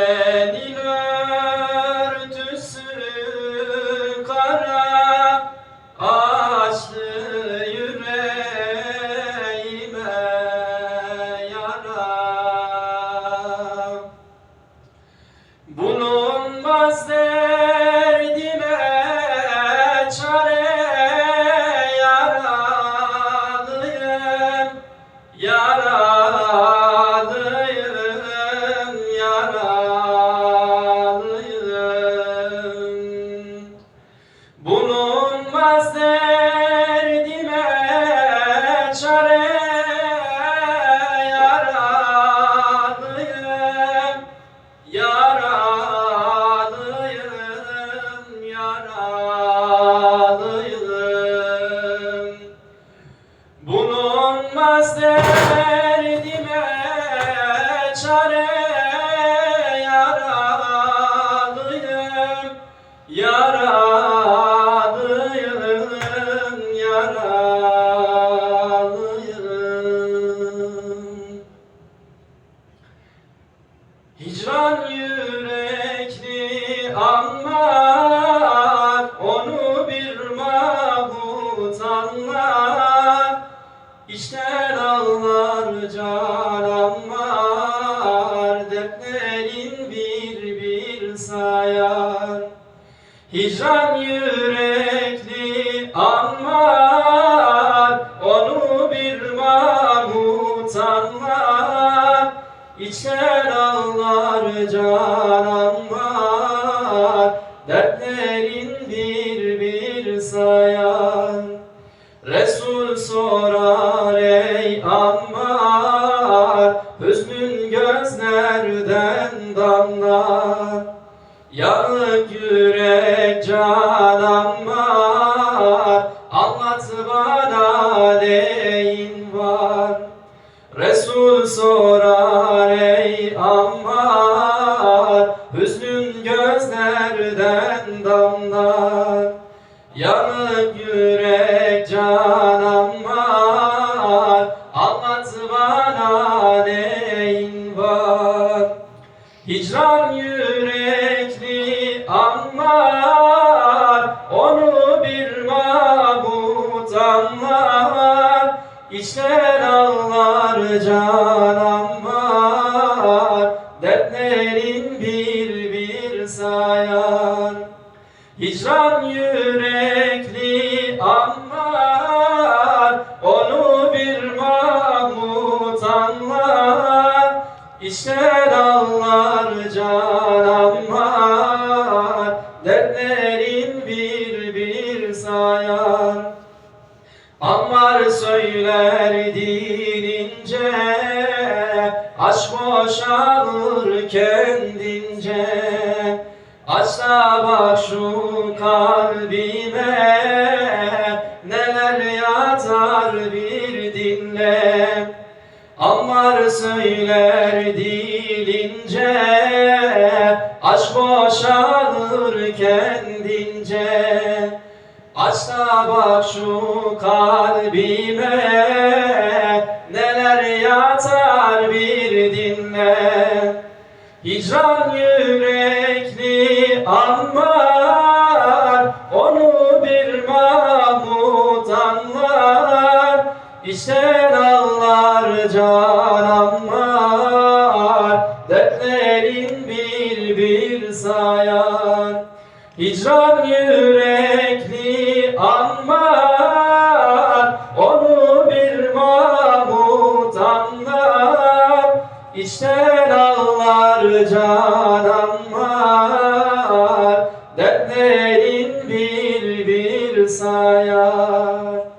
and Bulunmaz derdime çare yaralıyım Yaralıyım, yaralıyım Bulunmaz derdime çare yaralıyım Yaralıyım, İşten ağlar canım var Dertlerin bir bir sayar. Hicran yürekli anlar Onu bir mahut anlar. İçer ağlar canım var Dertlerin Ammar Hüznün gözlerden damlar. Yanık yürek canım var Anlat bana neyin var? Hicran yürekli anlar Onu bir mahmut anlar İçten ağlar canım Yürekli anlar Onu bir mahmut anlar. İşte canım var Dertlerin bir bir sayar Ammar söyler dinince Aşk boşalır kendince Aç da bak şu kalbime Neler yatar bir dinle. Ammar söyler dilince Aşk boşalır kendince. Aç da bak şu kalbime Neler yatar bir dinle. Hicran yürekli anlar Onu bir mahmut anlar. İşte ağlar canım var Dertlerin bir bir sayar Hicran yürekli anlar Onu bir mahmut anlar. İçten ağlar canım var Emeğin bir bir sayar.